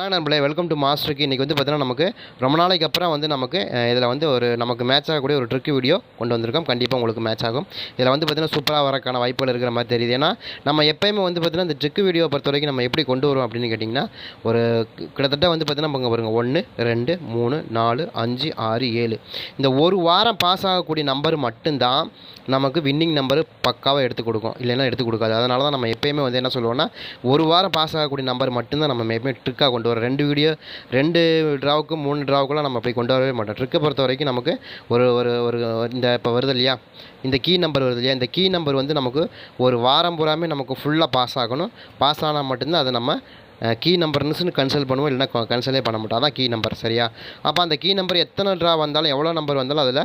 Hi நண்பர்களே welcome to மாஸ்டருக்கு இன்றைக்கி வந்து பார்த்தீங்கன்னா நமக்கு ரொம்ப நாளைக்கு அப்புறம் வந்து நமக்கு இதில் வந்து ஒரு நமக்கு மேட்ச் ஆகக்கூடிய ஒரு ட்ரிக் வீடியோ கொண்டு வந்திருக்கோம். கண்டிப்பாக உங்களுக்கு மேட்ச் ஆகும். இதில் வந்து பார்த்திங்கன்னா சூப்பராக வரக்கான வாய்ப்புகள் இருக்கிற மாதிரி தெரியுது. ஏன்னா நம்ம எப்போயுமே வந்து பார்த்திங்கன்னா இந்த ட்ரிக் வீடியோ பொறுத்த வரைக்கும் நம்ம எப்படி கொண்டு வரும் அப்படின்னு கேட்டிங்கன்னா ஒரு கிட்டத்தட்ட வந்து பார்த்தீங்கன்னா நமக்கு பாருங்க ஒன்று ரெண்டு மூணு நாலு அஞ்சு ஆறு ஏழு. இந்த ஒரு வாரம் பாஸ் ஆகக்கூடிய நம்பர் மட்டும்தான் நமக்கு வின்னிங் நம்பர் பக்காவாக எடுத்து கொடுக்கும். இல்லைன்னா எடுத்து கொடுக்காது. அதனால தான் நம்ம எப்பயுமே வந்து என்ன சொல்லுவோம்னா ஒரு வாரம் பாஸ் ஆகக்கூடிய நம்பர் மட்டும்தான் நம்ம எப்பயுமே ட்ரிக்காக கொண்டு வரோம் ரெண்டு வீடியோ ரெண்டு ட்ராவுக்கும் மூணு ட்ராவுக்குலாம் நம்ம அப்படி கொண்டு வரவே மாட்டோம். ட்ரிக்கை பொறுத்த வரைக்கும் நமக்கு ஒரு ஒரு ஒரு இந்த இப்போ வருது இல்லையா? இந்த கீ நம்பர் வருது இல்லையா? இந்த கீ நம்பர் வந்து நமக்கு ஒரு வாரம் பூராமே நமக்கு ஃபுல்லாக பாஸ் ஆகணும். பாஸ் ஆனால் மட்டும்தான் அதை நம்ம கீ நம்பர்னுஸ்னு கன்சல் பண்ணுவோம் இல்லைன்னா கன்சலே பண்ண மாட்டோம். அதான் கீ நம்பர் சரியா? அப்போ அந்த கீ நம்பர் எத்தனை ட்ரா வந்தாலும் எவ்வளோ நம்பர் வந்தாலும் அதில்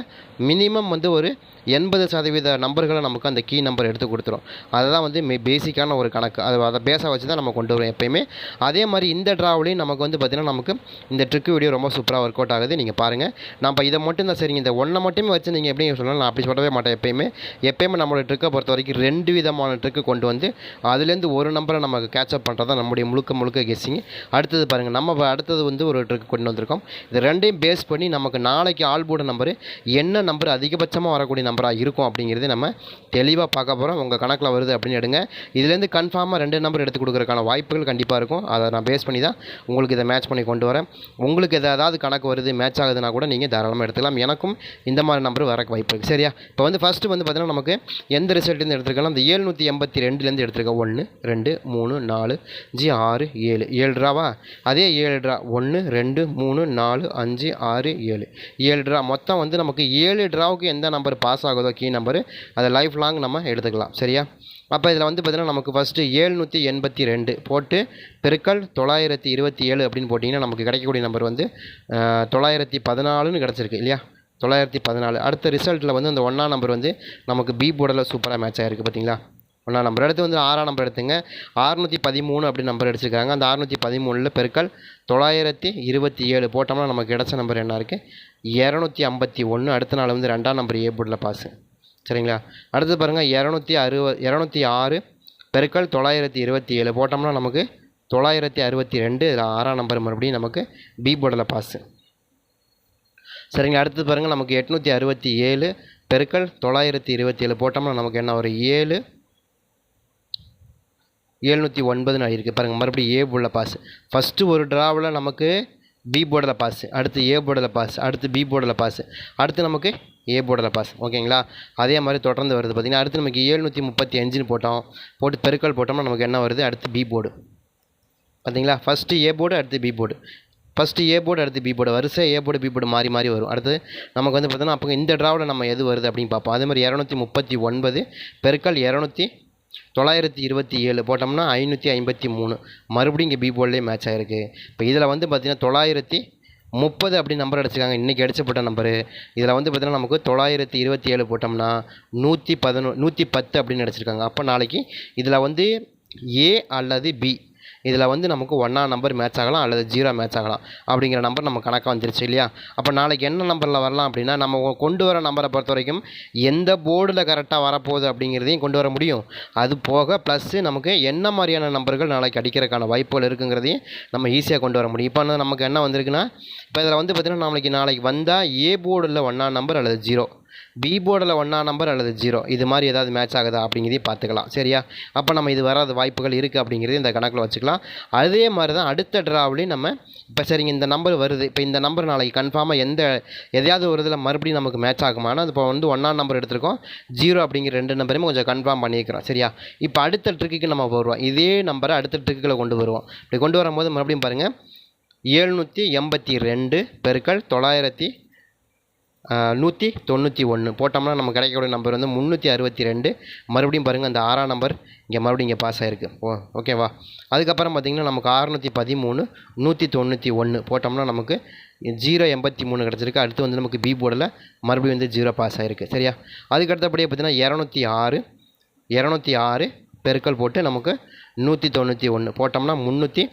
மினிமம் வந்து ஒரு எண்பது சதவீத நம்பர்களை நமக்கு அந்த கீ நம்பர் எடுத்து கொடுத்துரும். அதுதான் வந்து மே பேசிக்கான ஒரு கணக்கு. அது அதை பேச வச்சு தான் நம்ம கொண்டு வரோம் எப்பயுமே. அதே மாதிரி இந்த ட்ராவிலையும் நமக்கு வந்து பார்த்திங்கன்னா நமக்கு இந்த ட்ரிக் வீடியோ ரொம்ப சூப்பராக ஒர்க் அவுட் ஆகுது. நீங்கள் பாருங்கள் நம்ம இதை மட்டும் தான் சரிங்க இந்த ஒன்றை மட்டுமே வச்சு நீங்கள் எப்படி சொல்லலாம் நான் அப்படி சொல்லவே மாட்டேன் எப்பயுமே. எப்பயுமே நம்மளோட ட்ரிக்கை பொறுத்த வரைக்கும் ரெண்டு விதமான ட்ரிக்கு கொண்டு வந்து அதுலேருந்து ஒரு நம்பரை நமக்கு கேட்சப் பண்ணுறது தான் நம்முடைய முழுக்க முழுக்க கெஸ்ஸிங் அடுத்தது பாருங்கள் நம்ம அடுத்தது வந்து ஒரு ட்ரிக் கொண்டு வந்திருக்கோம். இது ரெண்டையும் பேஸ் பண்ணி நமக்கு நாளைக்கு ஆள் போர்டு நம்பரு என்ன நம்பர் அதிகபட்சமாக வரக்கூடிய நம்பராக இருக்கும் அப்படிங்கிறது நம்ம தெளிவாக பார்க்க போகிறோம் உங்கள் கணக்கில் வருது அப்படின்னு எடுங்க. இதுலேருந்து கன்ஃபார்மாக ரெண்டு நம்பர் எடுத்து கொடுக்குறதுக்கான வாய்ப்புகள் கண்டிப்பாக இருக்கும். அதை நான் பேஸ் பண்ணி தான் உங்களுக்கு இதை மேட்ச் பண்ணி கொண்டு வரேன். உங்களுக்கு ஏதாவது கணக்கு வருது மேட்ச் ஆகுதுன்னா கூட நீங்கள் தாராளமாக எடுத்துக்கலாம். எனக்கும் இந்த மாதிரி நம்பர் வர வாய்ப்பு இருக்குது சரியா? இப்போ வந்து ஃபஸ்ட்டு வந்து பார்த்தீங்கன்னா நமக்கு எந்த ரிசல்ட்லேருந்து எடுத்துருக்கலாம்? இந்த ஏழ்நூற்றி எண்பத்தி ரெண்டுலேருந்து எடுத்துருக்கோம் ஒன்று ரெண்டு மூணு நாலு அஞ்சு ஆறு ஏழு. ஏழு ட்ராவா அதே ஏழு ட்ரா ஒன்று ரெண்டு மூணு நாலு அஞ்சு ஆறு ஏழு. ஏழு ட்ரா மொத்தம் வந்து நமக்கு ஏழு ட்ராவுக்கு எந்த நம்பர் பாஸ் ஆகுதோ கீ நம்பரு அதை லைஃப் லாங் நம்ம எடுத்துக்கலாம். சரியா? அப்போ இதில் வந்து பார்த்திங்கன்னா நமக்கு ஃபஸ்ட்டு ஏழ்நூற்றி எண்பத்தி ரெண்டு போட்டு பெருக்கல் தொள்ளாயிரத்தி இருபத்தி ஏழு அப்படின்னு போட்டிங்கன்னா நமக்கு கிடைக்கக்கூடிய நம்பர் வந்து தொள்ளாயிரத்தி பதினாலுன்னு கிடச்சிருக்கு இல்லையா? தொள்ளாயிரத்தி பதினாலு. அடுத்த ரிசல்ட்டில் வந்து அந்த ஒன்றாம் நம்பர் வந்து நமக்கு பி போர்டில் சூப்பராக மேட்ச் ஆகிருக்கு பார்த்தீங்களா ஒன்றாம் நம்பர் அடுத்து வந்து ஆறாம் நம்பர் எடுத்துங்க. அறுநூற்றி பதிமூணு அப்படி நம்பர் அடிச்சிருக்காங்க அந்த அறுநூற்றி பதிமூணில் பெருக்கள் தொள்ளாயிரத்தி இருபத்தி ஏழு போட்டோம்னா நமக்கு கிடச்ச நம்பர் என்ன இருக்குது இரநூத்தி ஐம்பத்தி ஒன்று அடுத்த நாள் வந்து ரெண்டாம் நம்பர் ஏ போர்டில் பாஸு சரிங்களா? அடுத்து பாருங்கள் இரநூத்தி அறுபது இரநூத்தி ஆறு பெருக்கல் தொள்ளாயிரத்தி இருபத்தி ஏழு போட்டோம்னா நமக்கு தொள்ளாயிரத்தி அறுபத்தி ரெண்டு. இதில் ஆறாம் நம்பர் மறுபடியும் நமக்கு பி போர்டில் பாஸு சரிங்க அடுத்து பாருங்கள் நமக்கு எட்நூற்றி அறுபத்தி ஏழு பெருக்கள் தொள்ளாயிரத்தி இருபத்தி ஏழு போட்டோம்னா நமக்கு என்ன ஒரு ஏழு எழுநூற்றி ஒன்பதுன்னு ஆகிருக்கு பாருங்கள் மறுபடியும் ஏ போர்டில் பாஸ் ஃபஸ்ட்டு ஒரு ட்ராவில் நமக்கு பி போர்டில் பாஸ் அடுத்து ஏ போர்டில் பாஸ் அடுத்து பி போர்டில் பாஸ் அடுத்து நமக்கு ஏ போர்டில் பாஸ் ஓகேங்களா? அதே மாதிரி தொடர்ந்து வருது பார்த்திங்கன்னா அடுத்து நமக்கு ஏழ்நூற்றி முப்பத்தி அஞ்சுன்னு போட்டோம். போட்டு பெருக்கல் போட்டோம்னா நமக்கு என்ன வருது? அடுத்து பி போர்டு. பார்த்தீங்களா ஃபஸ்ட்டு ஏ போர்டு அடுத்து B board. First A board அடுத்து பி போர்டு. வரிசை ஏ போர்டு பி போர்டு மாறி மாறி வரும். அடுத்து நமக்கு வந்து பார்த்தோன்னா அப்போ இந்த ட்ராவில் நம்ம எது வருது அப்படின்னு பார்ப்போம். அதே மாதிரி இரநூத்தி முப்பத்தி ஒன்பது பெருக்கல் இரநூத்தி தொள்ளாயிரத்தி இருபத்தி ஏழு போட்டோம்னா ஐநூற்றி ஐம்பத்தி மூணு. மறுபடியும் இங்கே பி போர்ட்லேயே மேட்ச் ஆகிருக்கு இப்போ இதில் வந்து பார்த்திங்கன்னா தொள்ளாயிரத்தி முப்பது அப்படி நம்பர் அடிச்சிருக்காங்க. இன்றைக்கி அடிச்சப்பட்ட நம்பரு இதில் வந்து பார்த்திங்கன்னா நமக்கு தொள்ளாயிரத்தி இருபத்தி ஏழு போட்டோம்னா நூற்றி பதினொ நூற்றி பத்து அப்படின்னு அடிச்சிருக்காங்க. அப்போ நாளைக்கு இதில் வந்து ஏ அல்லது பி இதில் வந்து நமக்கு ஒன்றா நம்பர் மேட்ச் ஆகலாம் அல்லது ஜீரோ மேட்ச் ஆகலாம் அப்படிங்கிற நம்பர் நம்ம கணக்காக வந்துருச்சு இல்லையா? அப்போ நாளைக்கு என்ன நம்பரில் வரலாம் அப்படின்னா நம்ம கொண்டு வர நம்பரை பொறுத்த வரைக்கும் எந்த போர்டில் கரெக்டாக வரப்போகுது அப்படிங்கிறதையும் கொண்டு வர முடியும். அது போக ப்ளஸ்ஸு நமக்கு என்ன மாதிரியான நம்பர்கள் நாளைக்கு அடிக்கிறதுக்கான வாய்ப்புகள் இருக்குங்கிறதையும் நம்ம ஈஸியாக கொண்டு வர முடியும். இப்போ வந்து நமக்கு என்ன வந்திருக்குன்னா இப்போ இதில் வந்து பார்த்திங்கன்னா நாளைக்கு நாளைக்கு வந்தால் ஏ போர்டில் ஒன்றா நம்பர் அல்லது ஜீரோ பி போர்டில் ஒன்றா நம்பர் அல்லது ஜீரோ இது மாதிரி ஏதாவது மேட்ச் ஆகுதா அப்படிங்கிறதையும் பார்த்துக்கலாம். சரியா? அப்போ நம்ம இது வராத வாய்ப்புகள் இருக்குது அப்படிங்கிறது இந்த கணக்கில் வச்சுக்கலாம். அதே மாதிரி தான் அடுத்த ட்ராவிலையும் நம்ம இப்போ சரிங்க இந்த நம்பர் வருது. இப்போ இந்த நம்பர் நாளைக்கு கன்ஃபார்மாக எந்த எதையாவது ஒரு இதில் மறுபடியும் நமக்கு மேட்ச் ஆகுமானா இப்போ வந்து ஒன்றாம் நம்பர் எடுத்திருக்கோம். ஜீரோ அப்படிங்கிற ரெண்டு நம்பரையும் கொஞ்சம் கன்ஃபார்ம் பண்ணியிருக்கிறோம். சரியா? இப்போ அடுத்த ட்ரிக்குக்கு நம்ம வருவோம். இதே நம்பரை அடுத்த ட்ரிக்குகளை கொண்டு வருவோம். இப்படி கொண்டு வரும்போது மறுபடியும் பாருங்கள் ஏழ்நூற்றி எண்பத்தி ரெண்டு பெருக்கள் தொள்ளாயிரத்தி நூற்றி தொண்ணூற்றி ஒன்று போட்டோம்னா நம்ம கிடைக்கக்கூடிய நம்பர் வந்து முந்நூற்றி அறுபத்தி ரெண்டு. மறுபடியும் பாருங்கள் அந்த ஆறாம் நம்பர் இங்கே மறுபடியும் இங்கே பாஸ் ஆகிருக்கு ஓ ஓகேவா அதுக்கப்புறம் பார்த்திங்கன்னா நமக்கு அறுநூற்றி பதிமூணு நூற்றி தொண்ணூற்றி ஒன்று போட்டோம்னா நமக்கு ஜீரோ எண்பத்தி மூணு கிடச்சிருக்கு. அடுத்து வந்து நமக்கு பி போர்டில் மறுபடியும் வந்து ஜீரோ பாஸ் ஆகிருக்கு சரியா? அதுக்கு அடுத்தபடியே பார்த்திங்கன்னா இரநூத்தி ஆறு இரநூத்தி ஆறு பெருக்கல் போட்டு நமக்கு நூற்றி தொண்ணூற்றி ஒன்று போட்டோம்னா முந்நூற்றி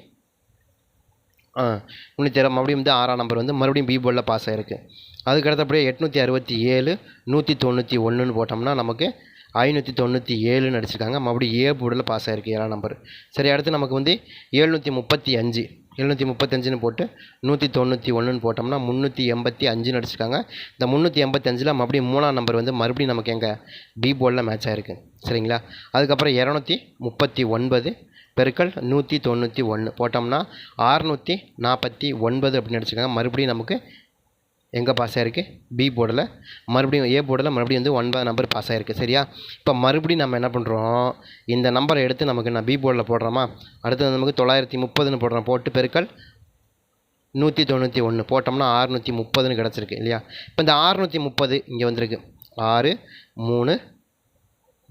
ஆ முந்நூற்றி மறுபடியும் வந்து ஆறாம் நம்பர் வந்து மறுபடியும் பி போர்டில் பாஸ் ஆகிருக்கு அதுக்கு அடுத்தபடியே எட்நூற்றி அறுபத்தி ஏழு நூற்றி தொண்ணூற்றி ஒன்றுன்னு போட்டோம்னா நமக்கு ஐநூற்றி தொண்ணூற்றி ஏழுன்னு அடிச்சிருக்காங்க. மறுபடியும் ஏ போர்டில் பாஸ் ஆகிருக்கு ஏழாம் நம்பர் சரி அடுத்து நமக்கு வந்து ஏழ்நூற்றி முப்பத்தி அஞ்சு எழுநூற்றி முப்பத்தஞ்சுன்னு போட்டு நூற்றி தொண்ணூற்றி ஒன்றுன்னு போட்டோம்னா முந்நூற்றி எண்பத்தி அஞ்சுன்னு அடிச்சிருக்காங்க. இந்த முந்நூற்றி எண்பத்தஞ்சில் மறுபடியும் மூணாம் நம்பர் வந்து மறுபடியும் நமக்கு எங்கள் பி போர்டில் மேட்ச் ஆகிருக்கு சரிங்களா? அதுக்கப்புறம் இரநூத்தி முப்பத்தி ஒன்பது பெருக்கல் நூற்றி தொண்ணூற்றி ஒன்று போட்டோம்னா ஆறுநூற்றி நாற்பத்தி ஒன்பது அப்படின்னு அடிச்சிருக்காங்க மறுபடியும் நமக்கு எங்கே பாஸ் ஆகிருக்கு பி போர்டில் மறுபடியும் ஏ போர்டில் மறுபடியும் வந்து ஒன்பது நம்பர் பாஸ் ஆகிருக்கு சரியா? இப்போ மறுபடியும் நம்ம என்ன பண்ணுறோம் இந்த நம்பரை எடுத்து நமக்கு நான் பி போர்டில் போடுறோமா? அடுத்தது நமக்கு தொள்ளாயிரத்தி முப்பதுன்னு போடுறோம். போட்டு பெருக்கல் நூற்றி தொண்ணூற்றி ஒன்று போட்டோம்னா ஆறுநூற்றி முப்பதுன்னு கிடச்சிருக்கு. இல்லையா? இப்போ இந்த ஆறுநூற்றி முப்பது இங்கே வந்திருக்கு. ஆறு மூணு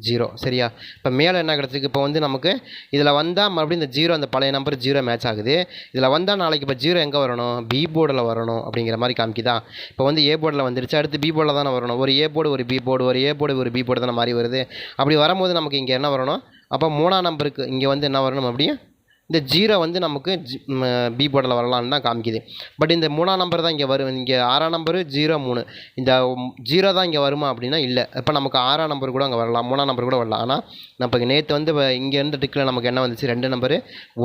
ஜீரோ சரியா? இப்போ மேலே என்ன கிடச்சிருக்கு? இப்போ வந்து நமக்கு இதில் வந்தால் மறுபடியும் இந்த ஜீரோ அந்த பழைய நம்பர் ஜீரோ மேட்ச் ஆகுது. இதில் வந்தால் நாளைக்கு இப்போ ஜீரோ எங்கே வரணும்? பி போர்டில் வரணும் அப்படிங்கிற மாதிரி காமிக்குதா? இப்போ வந்து ஏ போர்டில் வந்துருச்சு. அடுத்து பி போர்டில் தானே வரணும்? ஒரு ஏ போர்டு ஒரு பி போர்டு ஒரு ஏ போர்டு ஒரு பி போர்டு தானே மாதிரி வருது. அப்படி வரும்போது நமக்கு இங்கே என்ன வரணும்? அப்போ மூணாம் நம்பருக்கு இங்கே வந்து என்ன வரணும் அப்படியே இந்த ஜீரோ வந்து நமக்கு ஜி பி போர்டில் வரலான்னு தான் காமிக்குது. பட் இந்த மூணாம் நம்பர் தான் இங்கே வரும் இங்கே ஆறாம் நம்பரு ஜீரோ மூணு. இந்த ஜீரோ தான் இங்கே வருமா அப்படின்னா இல்லை. இப்போ நமக்கு ஆறாம் நம்பர் கூட அங்கே வரலாம். மூணாம் நம்பர் கூட வரலாம். ஆனால் நம்ம நேற்று வந்து இங்கேருந்து டிக்கில் நமக்கு என்ன வந்துச்சு? ரெண்டு நம்பரு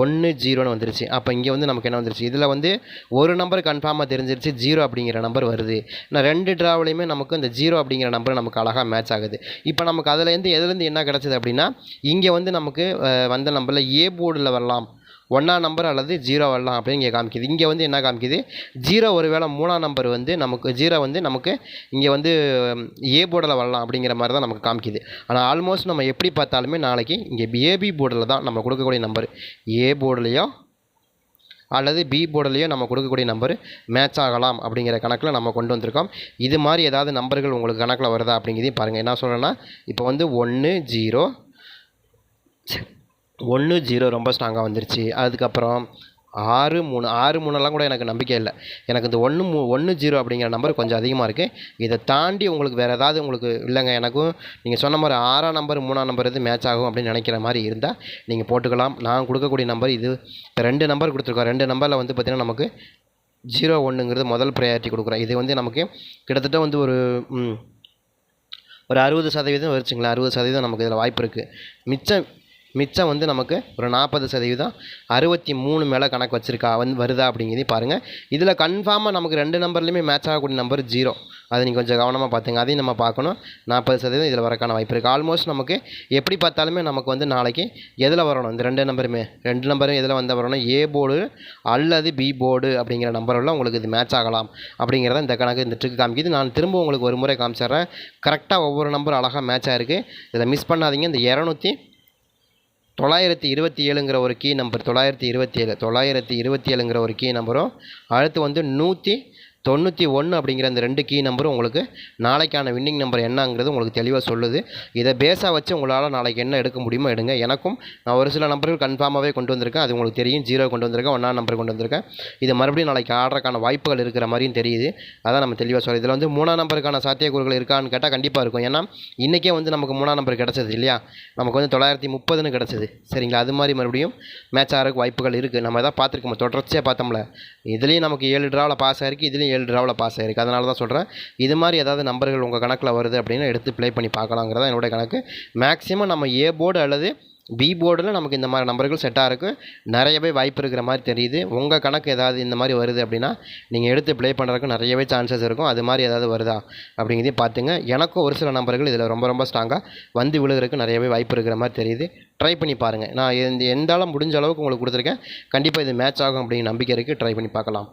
ஒன்று ஜீரோன்னு வந்துருச்சு. அப்போ இங்கே வந்து நமக்கு என்ன வந்துருச்சு? இதில் வந்து ஒரு நம்பர் கன்ஃபார்மாக தெரிஞ்சிருச்சு ஜீரோ அப்படிங்கிற நம்பர் வருது. நான் ரெண்டு ட்ராவலையுமே நமக்கு இந்த ஜீரோ அப்படிங்கிற நம்பர் நமக்கு அழகாக மேட்ச் ஆகுது. இப்போ நமக்கு அதுலேருந்து எதுலேருந்து என்ன கிடச்சிது அப்படின்னா இங்கே வந்து நமக்கு வந்த நம்பரில் ஏ போர்டில் வரலாம். ஒன்றா நம்பர் அல்லது ஜீரோ வரலாம் அப்படின்னு இங்கே காமிக்குது. இங்கே வந்து என்ன காமிக்குது? ஜீரோ ஒருவேளை மூணாம் நம்பர் வந்து நமக்கு ஜீரோ வந்து நமக்கு இங்கே வந்து ஏ போர்டில் வரலாம் அப்படிங்கிற மாதிரி தான் நமக்கு காமிக்குது. ஆனால் ஆல்மோஸ்ட் நம்ம எப்படி பார்த்தாலுமே நாளைக்கு இங்கே ஏபி போர்டில் தான் நம்ம கொடுக்கக்கூடிய நம்பர் ஏ போர்டுலேயோ அல்லது பி போர்டுலேயோ நம்ம கொடுக்கக்கூடிய நம்பர் மேட்ச் ஆகலாம் அப்படிங்கிற கணக்கில் நம்ம கொண்டு வந்திருக்கோம். இது மாதிரி ஏதாவது நம்பர்கள் உங்களுக்கு கணக்கில் வருதா அப்படிங்கிறதையும் பாருங்கள் என்ன சொல்கிறேன்னா இப்போ வந்து ஒன்று ஜீரோ ஒன்று ஜீரோ ரொம்ப ஸ்ட்ராங்காக வந்துருச்சு. அதுக்கப்புறம் ஆறு மூணு ஆறு மூணுலாம் கூட எனக்கு நம்பிக்கை இல்லை. எனக்கு இந்த ஒன்று மூ ஒன்று ஜீரோ அப்படிங்கிற நம்பர் கொஞ்சம் அதிகமாக இருக்குது இதை தாண்டி உங்களுக்கு வேறு ஏதாவது உங்களுக்கு இல்லைங்க. எனக்கும் நீங்கள் சொன்ன மாதிரி ஆறாம் நம்பர் மூணாம் நம்பர் இது மேட்ச் ஆகும் அப்படின்னு நினைக்கிற மாதிரி இருந்தால் நீங்கள் போட்டுக்கலாம். நான் கொடுக்கக்கூடிய நம்பர் இது. ரெண்டு நம்பர் கொடுத்துருக்கோம். ரெண்டு நம்பரில் வந்து பார்த்திங்கன்னா நமக்கு ஜீரோ ஒன்றுங்கிறது முதல் ப்ரையாரிட்டி கொடுக்குறோம். இது வந்து நமக்கு கிட்டத்தட்ட வந்து ஒரு ஒரு அறுபது சதவீதம் வச்சுங்களேன். அறுபது சதவீதம் நமக்கு இதில் வாய்ப்பு இருக்குது மிச்சம் மிச்சம் வந்து நமக்கு ஒரு நாற்பது சதவீதம் அறுபத்தி மூணு மேலே கணக்கு வச்சுருக்கா வந்து வருதா அப்படிங்கிறதையும் பாருங்கள் இதில் கன்ஃபார்மாக நமக்கு ரெண்டு நம்பர்லேயுமே மேட்ச் ஆகக்கூடிய நம்பர் ஜீரோ அதை நீங்கள் கொஞ்சம் கவனமாக பார்த்துங்க. அதையும் நம்ம பார்க்கணும். நாற்பது சதவீதம் இதில் வரக்கான வாய்ப்பு இருக்குது ஆல்மோஸ்ட் நமக்கு எப்படி பார்த்தாலுமே நமக்கு வந்து நாளைக்கு எதில் வரணும்? இந்த ரெண்டு நம்பருமே ரெண்டு நம்பரும் எதில் வந்தால் வரணும்? ஏ போர்டு அல்லது பி போர்டு அப்படிங்கிற நம்பரில் உங்களுக்கு இது மேட்ச் ஆகலாம் அப்படிங்கிறத இந்த கணக்கு இந்த ட்ரிக் காமிக்குது. நான் திரும்ப உங்களுக்கு ஒரு முறை காமிச்சிடுறேன். கரெக்டாக ஒவ்வொரு நம்பரும் அழகாக மேட்ச் ஆகிருக்கு இதை மிஸ் பண்ணாதீங்க. இந்த இரநூத்தி தொள்ளாயிரத்தி இருபத்தி ஏழுங்கிற ஒரு கீ நம்பர் தொள்ளாயிரத்தி இருபத்தி ஏழு தொள்ளாயிரத்தி இருபத்தி ஏழுங்கிற ஒரு கீ நம்பரும் அடுத்து வந்து நூற்றி தொண்ணூற்றி ஒன்று அப்படிங்கிற அந்த ரெண்டு கீ நம்பரும் உங்களுக்கு நாளைக்கான வின்னிங் நம்பர் என்னங்கிறது உங்களுக்கு தெளிவாக சொல்லுது. இதை பேஸாக வச்சு உங்களால் நாளைக்கு என்ன எடுக்க முடியுமோ எடுங்க. எனக்கும் நான் ஒரு சில நம்பர்கள் கன்ஃபார்மாகவே கொண்டு வந்திருக்கேன். அது உங்களுக்கு தெரியும். ஜீரோ கொண்டு வந்திருக்கேன். ஒன்றாம் நம்பர் கொண்டு வந்திருக்கேன். இது மறுபடியும் நாளைக்கு ஆடுறதுக்கான வாய்ப்புகள் இருக்கிற மாதிரியும் தெரியுது. அதான் நம்ம தெளிவாக சொல்லி இதில் வந்து மூணாம் நம்பருக்கான சாத்தியக்கூறுகள் இருக்கான்னு கேட்டால் கண்டிப்பாக இருக்கும். ஏன்னா இன்றைக்கே வந்து நமக்கு மூணாம் நம்பர் கிடச்சது இல்லையா? நமக்கு வந்து தொள்ளாயிரத்தி முப்பதுன்னு கிடச்சிது. சரிங்களா? அது மாதிரி மறுபடியும் மேட்ச் ஆகிறதுக்கு வாய்ப்புகள் இருக்குது நம்ம எதாவது பார்த்துருக்கோம். தொடர்ச்சியாக பார்த்தோம்ல. இதுலேயும் நமக்கு ஏழு ட்ராவில் பாஸ் ஆகிருக்கு இதுலேயும் ஏழு ட்ராவில் பாஸ் ஆகிருக்கு அதனால தான் சொல்கிறேன் இது மாதிரி ஏதாவது நம்பர்கள் உங்கள் கணக்கில் வருது அப்படின்னு எடுத்து ப்ளே பண்ணி பார்க்கலாங்கிறதா என்னோடய கணக்கு. மேக்ஸிமம் நம்ம ஏ போர்டு அல்லது பி போர்டில் நமக்கு இந்த மாதிரி நம்பர்கள் செட்டாக இருக்கும் நிறையவே வாய்ப்பு இருக்கிற மாதிரி தெரியுது. உங்கள் கணக்கு ஏதாவது இந்த மாதிரி வருது அப்படின்னா நீங்கள் எடுத்து ப்ளே பண்ணுறதுக்கு நிறையவே சான்சஸ் இருக்கும். அது மாதிரி ஏதாவது வருதா அப்படிங்கிறதையும் பார்த்துங்க. எனக்கும் ஒரு சில நம்பர்கள் இதில் ரொம்ப ரொம்ப ஸ்ட்ராங்காக வந்து விழுகிறதுக்கு நிறையவே வாய்ப்பு இருக்கிற மாதிரி தெரியுது. ட்ரை பண்ணி பாருங்கள் நான் எந்த எந்த அளவு முடிஞ்ச அளவுக்கு உங்களுக்கு கொடுத்துருக்கேன். கண்டிப்பாக இது மேட்ச் ஆகும் அப்படிங்கிற நம்பிக்கை இருக்குது ட்ரை பண்ணி பார்க்கலாம்.